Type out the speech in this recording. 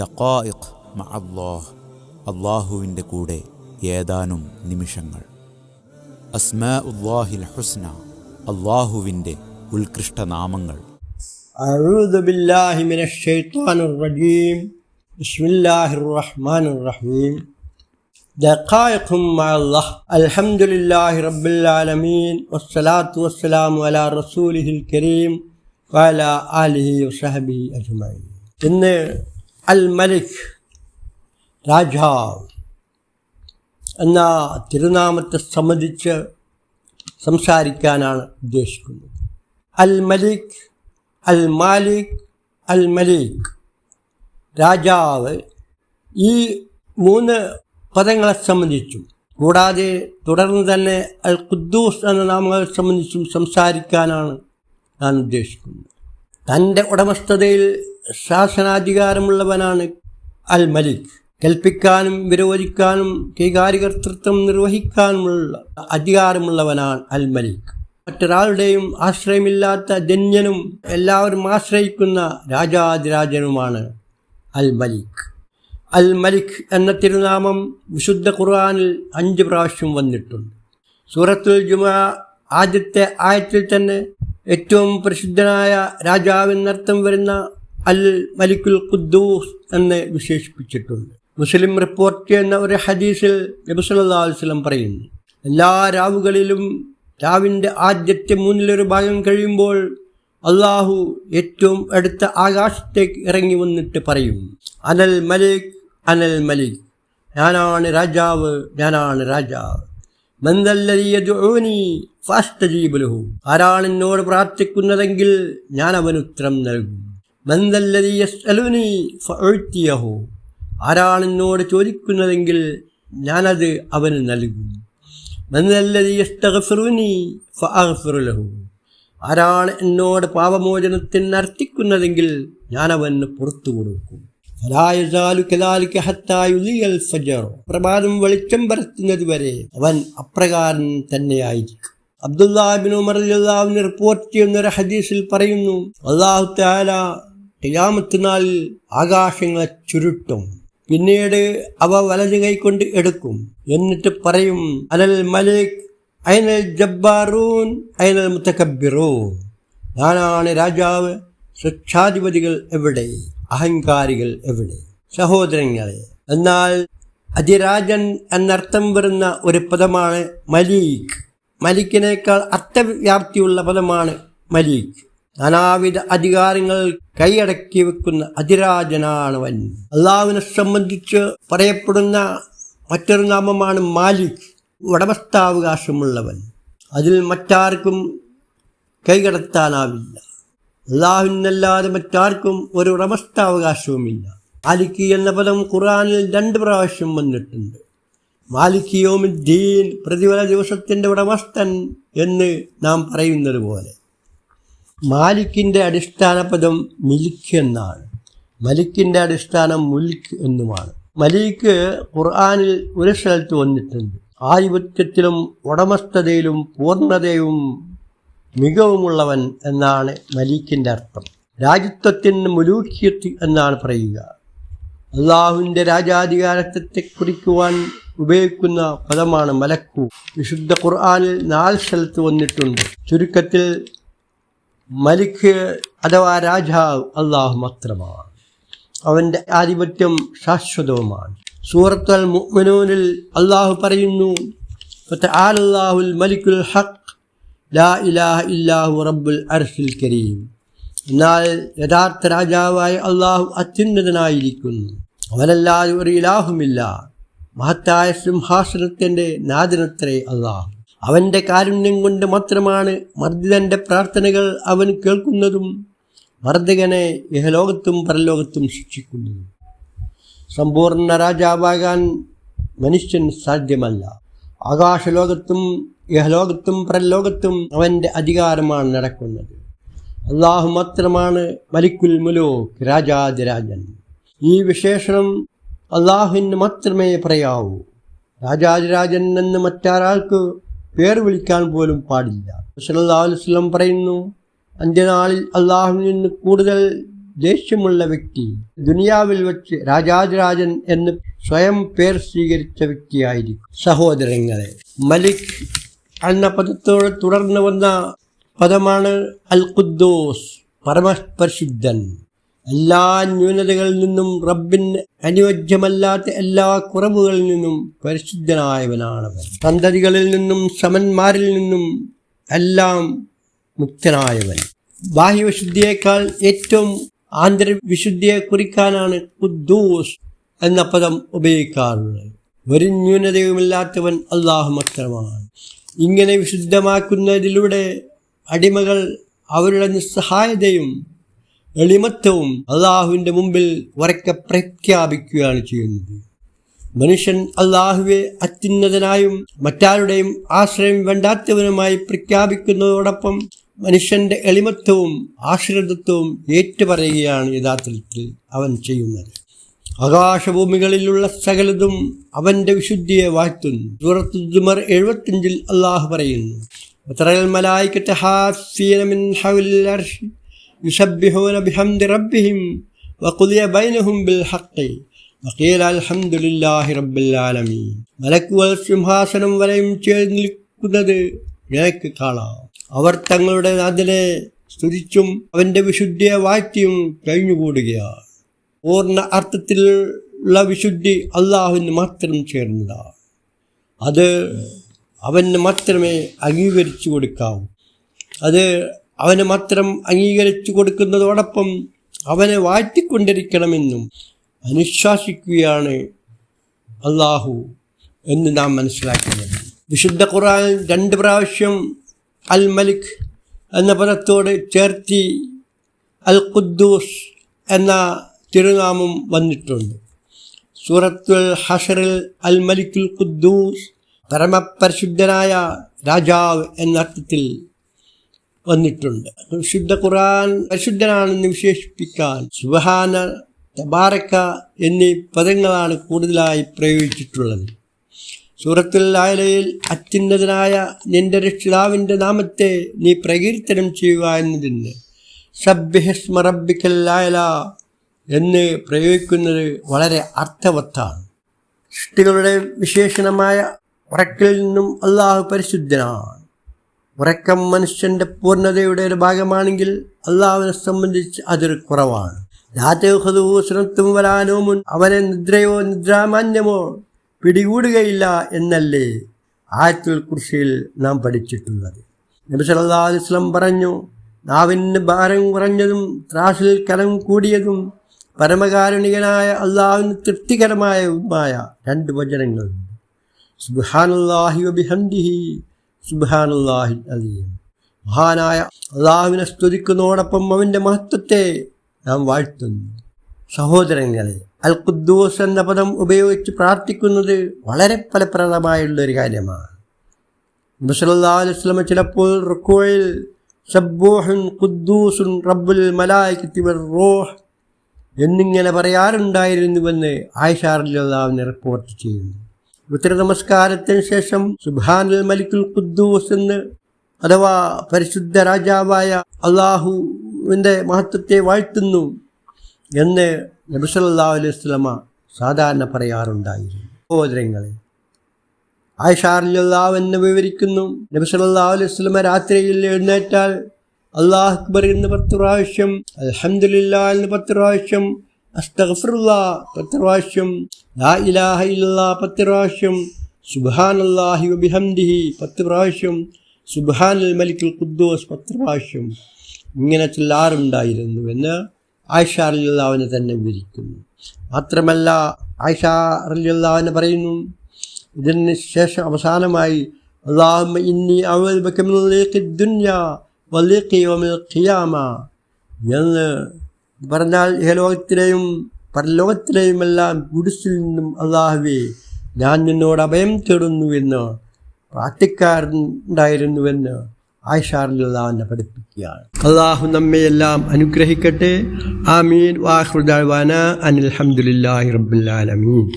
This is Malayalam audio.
ദഖായിഖ് മഅല്ലാഹ് അള്ളാഹുവിൻ്റെ കൂടെ ഏതാനും നിമിഷങ്ങൾ അസ്മാ ഉല്ലാഹിൽ ഹുസ്ന അള്ളാഹുവിൻ്റെ ഉത്കൃഷ്ട നാമങ്ങൾ أعوذ بالله من الشيطان الرجيم بسم الله الرحمن الرحيم دقائق مع الله الحمد لله رب العالمين والصلاة والسلام على رسوله الكريم وعلى آله وصحبه أجمعين ഇന്ന് അൽ മലിക് രാജാവ്. എന്ന തിരുനാമത്തെ സംബന്ധിച്ച് സംസാരിക്കാനാണ് ഉദ്ദേശിക്കുന്നത്. അൽ മലിക് അൽ മാലിക് അൽ മലിക് രാജാവ് ഈ മൂന്ന് പദങ്ങളെ സംബന്ധിച്ചും കൂടാതെ തുടർന്ന് തന്നെ അൽ ഖുദ്ദൂസ് എന്ന നാമങ്ങളെ സംബന്ധിച്ചും സംസാരിക്കാനാണ് ഞാൻ ഉദ്ദേശിക്കുന്നത്. തന്റെ ഉടമസ്ഥതയിൽ ശാസനാധികാരമുള്ളവനാണ് അൽ മലിക് കൽപ്പിക്കാനും വിരോധിക്കാനും കൈകാര്യകർത്തൃത്വം നിർവഹിക്കാനുമുള്ള അധികാരമുള്ളവനാണ് അൽ മലിക് മറ്റൊരാളുടെയും ആശ്രയമില്ലാത്ത ധന്യനും എല്ലാവരും ആശ്രയിക്കുന്ന രാജാതിരാജനുമാണ് അൽ മലിക് അൽ മലിക് എന്ന തിരുനാമം വിശുദ്ധ ഖുർആാനിൽ അഞ്ച് പ്രാവശ്യം വന്നിട്ടുണ്ട്. സൂറത്തുൽ ജുമ ആദ്യത്തെ ആയത്തിൽ തന്നെ ഏറ്റവും പ്രസിദ്ധനായ രാജാവെന്നർത്ഥം വരുന്ന അൽ മലിക്കുൽ ഖുദ്ദൂസ് എന്ന് വിശേഷിപ്പിച്ചിട്ടുണ്ട്. മുസ്ലിം റിപ്പോർട്ട് എന്ന ഒരു ഹദീസിൽ നബി സല്ലല്ലാഹു അലൈഹി വസല്ലം പറയുന്നു എല്ലാ രാവുകളിലും രാവിന്റെ ആദ്യത്തെ മൂന്നിലൊരു ഭാഗം കഴിയുമ്പോൾ അള്ളാഹു ഏറ്റവും അടുത്ത ആകാശത്തേക്ക് ഇറങ്ങി വന്നിട്ട് പറയും അനൽ മലിക് അനൽ മലിക് ഞാനാണ് രാജാവ്. ഞാനാണ് രാജാവ് മന്ദല്ലീയനി ആരാണ് എന്നോട് പ്രാർത്ഥിക്കുന്നതെങ്കിൽ ഞാൻ അവന് ഉത്തരം നൽകും. മന്ദല്ലീയസ്അലുനി ഫഅഴ്ത്തിയഹു ആരാണ് എന്നോട് ചോദിക്കുന്നതെങ്കിൽ ഞാനത് അവന് നൽകും. ലഹു ആരാണ് എന്നോട് പാപമോചനത്തിന് അർത്ഥിക്കുന്നതെങ്കിൽ ഞാൻ അവന് പുറത്തു കൊടുക്കും. പ്രഭാതം വെളിച്ചം പരത്തുന്നത് വരെ അവൻ അപ്രകാരം തന്നെയായിരിക്കും. അബ്ദുല്ലാബിൻ ഉമറിന് റിപ്പോർട്ട് ചെയ്യുന്ന ഒരു ഹദീസിൽ പറയുന്നു അള്ളാഹു താല ഖിയാമത്ത് നാൾ ആകാശങ്ങളെ ചുരുട്ടും. പിന്നീട് അവ വലത് കൈകൊണ്ട് എടുക്കും. എന്നിട്ട് പറയും അനൽ മലിക് അയനൽ ജബ്ബാറൂൻ അയനൽ മുത്തക്കബിറൂൻ ഞാനാണ് രാജാവ് സ്വച്ഛാധിപതികൾ എവിടെ? അഹങ്കാരികൾ എവിടെ? സഹോദരങ്ങളെ എന്നാൽ അതിരാജൻ എന്നർത്ഥം വരുന്ന ഒരു പദമാണ് മലീഖ് മലിക്കിനേക്കാൾ അർത്ഥവ്യാപ്തിയുള്ള പദമാണ് മലീക്. നാനാവിധ അധികാരങ്ങൾ കൈയടക്കി വെക്കുന്ന അതിരാജനാണവൻ അള്ളാഹുവിനെ സംബന്ധിച്ച് പറയപ്പെടുന്ന മറ്റൊരു നാമമാണ് മാലിക് ഉടമസ്ഥാവകാശമുള്ളവൻ. അതിൽ മറ്റാർക്കും കൈകടത്താനാവില്ല അള്ളാഹുവിനല്ലാതെ മറ്റാർക്കും ഒരു ഉടമസ്ഥാവകാശവുമില്ല. മാലിക് എന്ന പദം ഖുറാനിൽ രണ്ട് പ്രാവശ്യം വന്നിട്ടുണ്ട്. മാലിക് യോമുദ്ദീൻ പ്രതിഫല ദിവസത്തിന്റെ ഉടമസ്ഥൻ എന്ന് നാം പറയുന്നത് പോലെ മാലിക്കിന്റെ അടിസ്ഥാന പദം എന്നാണ്. മലിക്കിന്റെ അടിസ്ഥാനം മുൽക്ക് എന്നുമാണ്. മലിക്ക് ഖുർആാനിൽ ഒരു സ്ഥലത്ത് വന്നിട്ടുണ്ട്. ആധിപത്യത്തിലും ഉടമസ്ഥതയിലും പൂർണതയും മികവുമുള്ളവൻ എന്നാണ് മലിക്കിന്റെ അർത്ഥം. രാജ്യത്വത്തിന് മുലൂക്കിയത്ത് എന്നാണ് പറയുക. അള്ളാഹുവിന്റെ രാജാധികാരത്തെ കുറിക്കുവാൻ ഉപയോഗിക്കുന്ന പദമാണ് മലക്കു. വിശുദ്ധ ഖുർആാനിൽ നാല് സ്ഥലത്ത് വന്നിട്ടുണ്ട്. ചുരുക്കത്തിൽ മലിക്ക് അഥവാ രാജാവ് അള്ളാഹു മാത്രമാണ്. അവന്റെ ആധിപത്യം ശാശ്വതവുമാണ്. സൂറത്തൽ മുഅ്മിനൂനിൽ അള്ളാഹു പറയുന്നു അല്ലാഹുൽ മലിക്കുൽ ഹഖ് ലാ ഇലാഹ ഇല്ലാഹു റബ്ബുൽ അർഷിൽ കരീം. എന്നാൽ യഥാർത്ഥ രാജാവായ അള്ളാഹു അത്യുന്നതനായിരിക്കുന്നു. അവനല്ലാതെ ഒരു ഇലാഹുമില്ല. മഹത്തായ സിംഹാസനത്തിന്റെ നാദിനത്രേ അള്ളാഹു അവന്റെ കാരുണ്യം കൊണ്ട് മാത്രമാണ് മർദ്ദിതന്റെ പ്രാർത്ഥനകൾ അവൻ കേൾക്കുന്നതും മർദ്ദകനെ ഇഹലോകത്തും പരലോകത്തും ശിക്ഷിക്കുന്നതും. സമ്പൂർണ രാജാവാകാൻ മനുഷ്യൻ സാധ്യമല്ല. ആകാശലോകത്തും ഇഹലോകത്തും പരലോകത്തും അവന്റെ അധികാരമാണ് നടക്കുന്നത്. അള്ളാഹു മാത്രമാണ് മലിക്കുൽ മുലോക് രാജാതിരാജൻ ഈ വിശേഷണം അള്ളാഹുവിന് മാത്രമേ പറയാവൂ. രാജാതിരാജൻ എന്ന് മറ്റാരാൾക്ക് പേർ വിളിക്കാൻ പോലും പാടില്ല. വസല്ലം പറയുന്നു അന്ത്യനാളിൽ അള്ളാഹുവിൽ നിന്ന് കൂടുതൽ ദേഷ്യമുള്ള വ്യക്തി ദുനിയാവിൽ വെച്ച് രാജാതിരാജൻ എന്ന് സ്വയം പേർ സ്വീകരിച്ച വ്യക്തിയായിരിക്കും. സഹോദരങ്ങളെ മലിക് എന്ന പദത്തോട് തുടർന്ന് വന്ന പദമാണ് അൽ ഖുദ്ദോസ് പരമപരിശുദ്ധൻ. എല്ലാ ന്യൂനതകളിൽ നിന്നും റബ്ബിന് അനുയോജ്യമല്ലാത്ത എല്ലാ കുറവുകളിൽ നിന്നും പരിശുദ്ധനായവനാണവൻ. സന്തതികളിൽ നിന്നും സമന്മാരിൽ നിന്നും എല്ലാം മുക്തനായവൻ. ബാഹ്യവിശുദ്ധിയേക്കാൾ ഏറ്റവും ആന്തരവിശുദ്ധിയെ കുറിക്കാനാണ് ഖുദ്ദൂസ് എന്ന പദം ഉപയോഗിക്കാറുള്ളത്. ഒരു ന്യൂനതയുമില്ലാത്തവൻ അള്ളാഹു മാത്രമാണ്. ഇങ്ങനെ വിശുദ്ധമാക്കുന്നതിലൂടെ അടിമകൾ അവരുടെ നിസ്സഹായതയും എളിമത്വവും അള്ളാഹുവിന്റെ മുമ്പിൽ ഉറക്കെ പ്രഖ്യാപിക്കുകയാണ് ചെയ്യുന്നത്. മനുഷ്യൻ അള്ളാഹുവെ അത്യുന്നതനായും മറ്റാരുടെയും ആശ്രയം വേണ്ടാത്തവനുമായി പ്രഖ്യാപിക്കുന്നതോടൊപ്പം മനുഷ്യന്റെ എളിമത്വവും ആശ്രിതത്വവും ഏറ്റുപറയുകയാണ് യഥാർത്ഥത്തിൽ അവൻ ചെയ്യുന്നത്. ആകാശഭൂമികളിലുള്ള സകലതും അവന്റെ വിശുദ്ധിയെ വാഴ്ത്തുന്നു. സൂറത്ത് ജുമർ എഴുപത്തിയഞ്ചിൽ അള്ളാഹു പറയുന്നു وترى الملائكة حافين من حول العرش يسبحون بحمد ربهم وقضي بينهم بالحق وقيل الحمد لله رب العالمين മലക്കുകൾ സിംഹാസനം വരെയും ചേർന്ന് നിൽക്കുന്നത് നിനക്ക് കാണാം അവർ തങ്ങളുടെ നാഥനെ സ്തുതിച്ചും അവന്റെ വിശുദ്ധിയെ വാഴ്ത്തിയും കഴിഞ്ഞുകൂടുകയാണ് പൂർണ്ണ അർത്ഥത്തിലുള്ള വിശുദ്ധി അള്ളാഹുവിന് മാത്രം ചേർന്നതാണ് അത് അവന് മാത്രമേ അംഗീകരിച്ചു കൊടുക്കാവൂ അത് അവന് മാത്രം അംഗീകരിച്ചു കൊടുക്കുന്നതോടൊപ്പം അവനെ വാഴ്ത്തിക്കൊണ്ടിരിക്കണമെന്നും അനുശാസിക്കുകയാണ് അള്ളാഹു എന്ന് നാം മനസ്സിലാക്കുന്നത്. വിശുദ്ധ ഖുറാൻ രണ്ട് പ്രാവശ്യം അൽ മലിക് എന്ന പദത്തോട് ചേർത്തി അൽ ഖുദ്ദൂസ് എന്ന തിരുനാമം വന്നിട്ടുണ്ട്. സൂറത്തുൽ ഹഷറിൽ അൽ മലിക്കുൽ ഖുദ്ദൂസ് പരമപരിശുദ്ധനായ രാജാവ് എന്ന അർത്ഥത്തിൽ വന്നിട്ടുണ്ട്. വിശുദ്ധ ഖുറാൻ അശുദ്ധനാണെന്ന് വിശേഷിപ്പിക്കാൻ സുബഹാന തബാറക്ക എന്നീ പദങ്ങളാണ് കൂടുതലായി പ്രയോഗിച്ചിട്ടുള്ളത്. സൂറത്തിൽ ആയലയിൽ അത്യുന്നതനായ നിന്റെ രക്ഷിതാവിന്റെ നാമത്തെ നീ പ്രകീർത്തനം ചെയ്യുക എന്നതിന് സബ്ബിഹസ്മ റബ്ബിക്കൽ ആയല എന്ന് പ്രയോഗിക്കുന്നത് വളരെ അർത്ഥവത്താണ്. സൃഷ്ടികളുടെ വിശേഷണമായ ഉറക്കിൽ നിന്നും അള്ളാഹു പരിശുദ്ധനാണ്. ഉറക്കം മനുഷ്യന്റെ പൂർണതയുടെ ഒരു ഭാഗമാണെങ്കിൽ അള്ളാഹുവിനെ സംബന്ധിച്ച് അതൊരു കുറവാണ്. രാജഹുദൂസനത്തും വരാനോമുൻ അവനെ നിദ്രയോ നിദ്രാമാന്യമോ പിടികൂടുകയില്ല എന്നല്ലേ ആയത്തുൽ കുർഷിയിൽ നാം പഠിച്ചിട്ടുള്ളത്. നബി അലൈഹി വസല്ലം പറഞ്ഞു നാവിന് ഭാരം കുറഞ്ഞതും ത്രാസിൽ കലം കൂടിയതും പരമകാരുണികനായ അള്ളാഹുവിന് തൃപ്തികരമായതുമായ രണ്ട് വചനങ്ങളുണ്ട്. സുബ്ഹാനല്ലാഹി വബിഹംദിഹി സുബ്ഹാനല്ലാഹി അലീം. മഹാനായ അള്ളാഹുവിനെ സ്തുതിക്കുന്നതോടൊപ്പം അവന്റെ മഹത്വത്തെ നാം വാഴ്ത്തുന്നു. സഹോദരങ്ങളെ അൽ ഖുദ്ദൂസ് എന്ന പദം ഉപയോഗിച്ച് പ്രാർത്ഥിക്കുന്നത് വളരെ ഫലപ്രദമായുള്ള ഒരു കാര്യമാണ് നബിസല്ലാ അലൈഹി ചിലപ്പോൾ റുക്കോയിൽ സബ്ബോഹുൻ ഖുദ്ദൂസുൻ റബ്ബുൽ മലായിക്കത്തി റോഹ് എന്നിങ്ങനെ പറയാറുണ്ടായിരുന്നുവെന്ന് ആയിഷാറില്ലാവിനെ റിപ്പോർട്ട് ചെയ്യുന്നു. ഉത്തര നമസ്കാരത്തിന് ശേഷം സുബാനുൽ മലിക്കുൽ ഖുദ്ദൂസ് എന്ന് അഥവാ പരിശുദ്ധ രാജാവായ അള്ളാഹുവിന്റെ മഹത്വത്തെ വാഴ്ത്തുന്നു എന്ന് നബിസല്ലാ അലൈഹി സ്വലമ സാധാരണ പറയാറുണ്ടായിരുന്നു. സഹോദരങ്ങളെ ആയിഷാർ എന്ന് വിവരിക്കുന്നു നബിസല്ലാ അലൈഹി സ്വലമ രാത്രിയിൽ എഴുന്നേറ്റാൽ അള്ളാഹ് അക്ബർ എന്ന് പത്ത് പ്രാവശ്യം അലഹമില്ല എന്ന് പത്ത് പ്രാവശ്യം അസ്തഗ്ഫിറുല്ലാ പത്ത് പ്രാവശ്യം ലാ ഇലാഹ ഇല്ലാ പത്ത് പ്രാവശ്യം സുബ്ഹാനല്ലാഹി വബിഹംദിഹി പത്ത് പ്രാവശ്യം സുബ്ഹാനൽ മലിക്കുൽ ഖുദ്ദൂസ് പത്ത് പ്രാവശ്യം ഇങ്ങനെ ചെല്ലാറുണ്ടായിരുന്നു എന്ന് ആയിഷ അലിയുള്ളവനെ തന്നെ വിവരിക്കുന്നു. മാത്രമല്ല ആയിഷ അലിയുള്ളവനെ പറയുന്നു ഇതിന് ശേഷം അവസാനമായി അള്ളാഹുമ്മ ഇന്നി അവൽ ദുന്യ വലിയ എന്ന് പറഞ്ഞാൽ ഇഹലോകത്തിലെയും പരലോകത്തിലെയുമെല്ലാം ഗുഡിസിൽ നിന്നും അള്ളാഹുവെ ഞാൻ നിന്നോട് അഭയം തേടുന്നുവെന്ന് പ്രാർത്ഥിക്കാറുണ്ടായിരുന്നുവെന്ന് ആയിഷാറിലുള്ളവനെ പഠിപ്പിക്കുകയാണ്. അള്ളാഹു നമ്മയെല്ലാം അനുഗ്രഹിക്കട്ടെ. ആമീൻ. വാഹൃദാന അനിൽ അഹമ്മദില്ലാഹി റബ്ബുല്ലാലമീൻ